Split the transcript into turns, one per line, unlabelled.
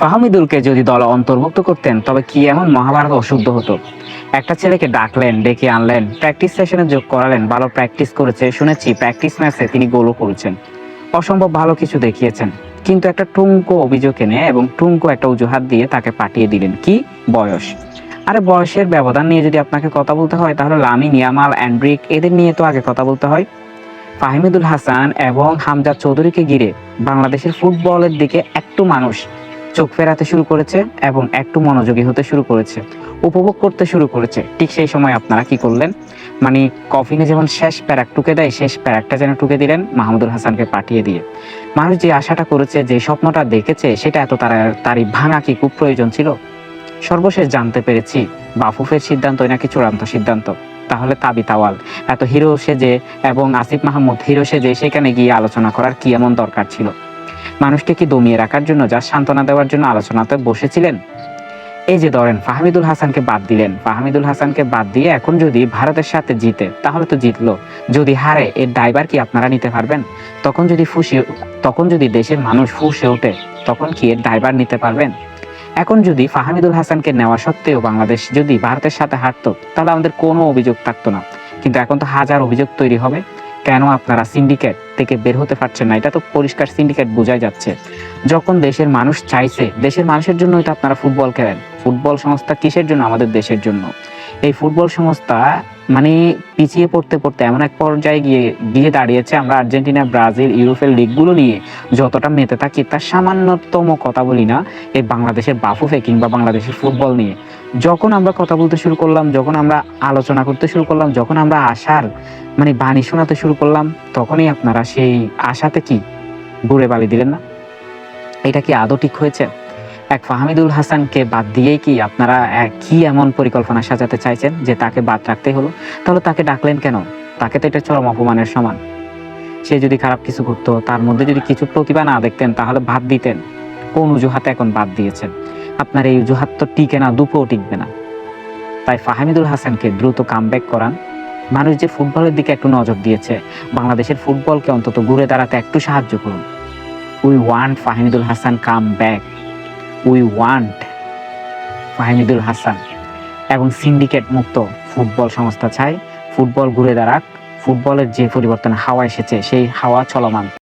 ফাহমিদুলকে যদি দলে অন্তর্ভুক্ত করতেন, তবে কি এমন মহাভারত অশুদ্ধ হতো? একটা ছেলেকে ডাকলেন, ডেকে আনলেন, প্র্যাকটিস সেশনে যোগ করালেন, ভালো প্র্যাকটিস করেছে, শুনেছি, প্র্যাকটিস ম্যাচে তিনি গোলও করেছেন। অসম্ভব ভালো কিছু দেখিয়েছেন, কিন্তু একটা টুঙ্কো অভিযোগ এনে এবং টুঙ্কো একটা অজুহাত দিয়ে তাকে পাঠিয়ে দিলেন। কি বয়স? আরে বয়সের ব্যবধান নিয়ে যদি আপনাকে কথা বলতে হয়, তাহলে লামি নিয়ামাল অ্যান্ড্রিক, এদের নিয়ে তো আগে কথা বলতে হয়। ফাহিমুদুল হাসান এবং হামজা চৌধুরীকে ঘিরে বাংলাদেশের ফুটবলের দিকে একটু মানুষ চোখ ফেরাতে শুরু করেছে এবং একটু মনোযোগী হতে শুরু করেছে। উপভোগ করতে শুরু করেছে। ঠিক সেই সময় আপনারা কি করলেন? মানে কফিনে যেমন শেষ প্যারাক টুকে দেয়, শেষ প্যারাকটা যেন টুকে দিলেন মাহমুদুল হাসানকে পাঠিয়ে দিয়ে। মানুষ যে আশাটা করেছে, যে স্বপ্নটা দেখেছে, সেটা এত তারা, তারই ভাঙা কি খুব প্রয়োজন ছিল? সর্বশেষ জানতে পেরেছি, বাফুফের সিদ্ধান্তই নাকি চূড়ান্ত সিদ্ধান্ত। তাহলে তাবি তাওয়াল। এত হিরো সেজে এবং আসিফ মাহমুদ হিরো সেজে সেখানে গিয়ে আলোচনা করার কি এমন দরকার ছিল? মানুষকে কি দমিয়ে রাখার জন্য যা সান্ত্বনা দেওয়ার জন্য আলোচনাতে বসেছিলেন? এই যে ধরেন, ফাহমিদুল হাসানকে বাদ দিলেন। ফাহমিদুল হাসানকে বাদ দিয়ে এখন যদি ভারতের সাথে জিতে, তাহলে তো জিতলো। যদি হারে, এর ড্রাইভার কি আপনারা নিতে পারবেন? তখন যদি ফুসে তখন যদি দেশের মানুষ ফুসে ওঠে, তখন কি এর ড্রাইভার নিতে পারবেন? এখন যদি ফাহমিদুল হাসানকে নেওয়া সত্ত্বেও বাংলাদেশ যদি ভারতের সাথে হারতো, তাহলে আমাদের কোনো অভিযোগ থাকতো না। কিন্তু এখন তো হাজার অভিযোগ তৈরি হবে। কেন আপনারা সিন্ডিকেট থেকে বের হতে পারছেন না? এটা তো পরিষ্কার সিন্ডিকেট বোঝাই যাচ্ছে। যখন দেশের মানুষ চাইছে, দেশের মানুষের জন্যই তো আপনারা ফুটবল খেলেন। ফুটবল সংস্থা কিসের জন্য? আমাদের দেশের জন্য। এই ফুটবল সংস্থা মানে পিছিয়ে পড়তে পড়তে এমন এক পর্যায়ে গিয়ে গিয়ে দাঁড়িয়েছে আমরা আর্জেন্টিনা, ব্রাজিল, ইউরোপের লিগগুলো নিয়ে। যতটা মেতে থাকি তার সামান্যতম কথা বলি না, এই বাংলাদেশের বাফুফে কিংবা বাংলাদেশের ফুটবল নিয়ে। যখন আমরা কথা বলতে শুরু করলাম, যখন আমরা আলোচনা করতে শুরু করলাম, যখন আমরা আশার মানে বাণী শোনাতে শুরু করলাম, তখনই আপনারা সেই আশাতে কি? ঘুরে বালি দিলেন না? এটা কি আদৌ ঠিক হয়েছে? এক ফাহমিদুল হাসানকে বাদ দিয়েই কি আপনারা কি এমন পরিকল্পনা সাজাতে চাইছেন যে তাকে বাদ রাখতে হলো? তাহলে তাকে ডাকলেন কেন? তাকে তো এটা চরম অপমানের সমান। সে যদি খারাপ কিছু করতো তার মধ্যে যদি কিছু প্রতিভা না দেখতেন, তাহলে বাদ দিতেন। কোন অজুহাতে এখন বাদ দিয়েছেন? আপনার এই অজুহাত তো টিকে না দুপোও টিকবে না। তাই ফাহমিদুল হাসানকে দ্রুত কামব্যাক করান। মানুষ যে ফুটবলের দিকে একটু নজর দিয়েছে, বাংলাদেশের ফুটবলকে অন্তত ঘুরে দাঁড়াতে একটু সাহায্য করুন। We want Fahimidul Hasan come back. We want Fahimidul Hasan. এবং সিন্ডিকেট মুক্ত ফুটবল সংস্থা চাই। ফুটবল ঘুরে দাঁড়াক। ফুটবলের যে পরিবর্তন হাওয়া এসেছে, সেই হাওয়া চলমান।